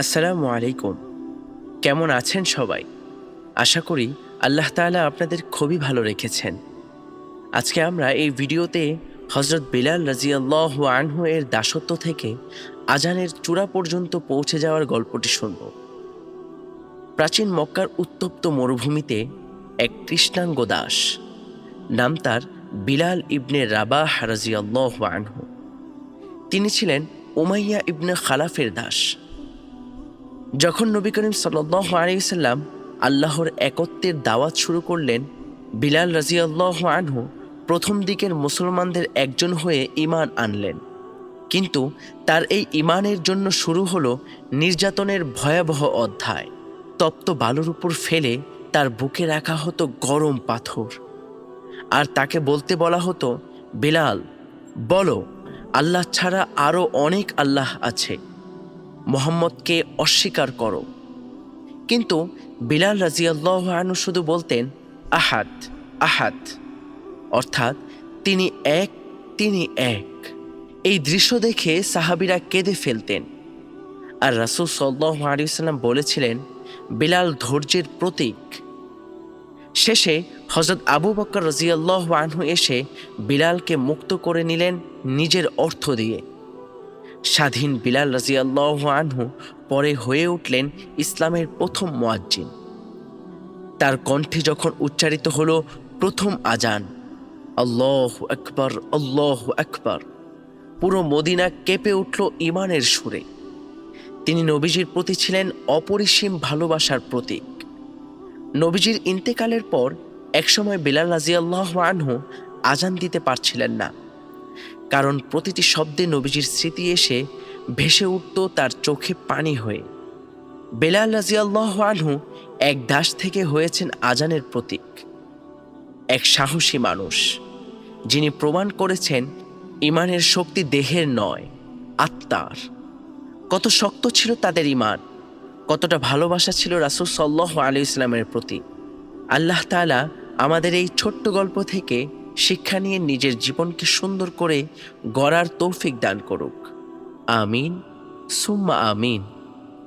আসসালামু আলাইকুম। কেমন আছেন সবাই? আশা করি আল্লাহ তাআলা আপনাদের খুবই ভালো রেখেছেন। আজকে আমরা এই ভিডিওতে হজরত বিলাল রাজিয়াল্লাহ আনহু এর দাসত্ব থেকে আজানের চূড়া পর্যন্ত পৌঁছে যাওয়ার গল্পটি শুনব। প্রাচীন মক্কার উত্তপ্ত মরুভূমিতে এক কৃষ্ণাঙ্গ দাস, নাম তার বিলাল ইবনে রাবাহ রাজিয়াল্লাহ আনহু। তিনি ছিলেন উমাইয়া ইবনে খালাফের দাস। যখন নবী করিম সাল্লাহ আলিয়াল্লাম আল্লাহর একত্বের দাওয়াত শুরু করলেন, বিলাল রাজিয়াল্লাহ আনহু প্রথম দিকের মুসলমানদের একজন হয়ে ইমান আনলেন। কিন্তু তার এই ইমানের জন্য শুরু হলো নির্যাতনের ভয়াবহ অধ্যায়। তপ্ত বালুর উপর ফেলে তার বুকে রাখা হতো গরম পাথর। আর তাকে বলতে বলা হতো, বিলাল, বলো, আল্লাহ ছাড়া আরও অনেক আল্লাহ আছে। মোহাম্মদকে অস্বীকার করো। কিন্তু বিলাল রাজিয়াল্লাহ আনু শুধু বলতেন, আহাদ আহাদ। অর্থাৎ তিনি এক তিনি এক। এই দৃশ্য দেখে সাহাবিরা কেঁদে ফেলতেন। আর রাসুল সাল্লাহ আলিয়াল্লাম বলেছিলেন, বিলাল ধৈর্যের প্রতীক। শেষে হজরত আবু বকর রাজিয়াল্লাহ আনহু এসে বিলালকে মুক্ত করে নিলেন নিজের অর্থ দিয়ে। স্বাধীন বিলাল রাজিয়াল্লাহ আনহু পরে হয়ে উঠলেন ইসলামের প্রথম মোয়াজ্জিন। তার কণ্ঠে যখন উচ্চারিত হল প্রথম আজান, আল্লাহ আকবর আল্লাহ আকবর পুরো মদিনা কেঁপে উঠল ইমানের সুরে। তিনি নবীজির প্রতি ছিলেন অপরিসীম ভালোবাসার প্রতীক। নবীজির ইন্তেকালের পর একসময় বিলাল রাজিয়াল্লাহ আনহু আজান দিতে পারছিলেন না। কারণ প্রতিটি শব্দে নবীজির স্মৃতি এসে ভেসে উঠত তার চোখে পানি হয়ে। বেলাল রাজিয়াল্লাহ আনহু এক দাস থেকে হয়েছেন আজানের প্রতীক। এক সাহসী মানুষ, যিনি প্রমাণ করেছেন ইমানের শক্তি দেহের নয়, আত্মার। কত শক্ত ছিল তাদের ইমান, কতটা ভালোবাসা ছিল রাসুল সাল্লাহ আলি ইসলামের প্রতি। আল্লাহ তাআলা আমাদের এই ছোট্ট গল্প থেকে শিক্ষা নিয়ে নিজের জীবনকে সুন্দর করে গড়ার তৌফিক দান করুক। আমিন। সুম্মা আমিন।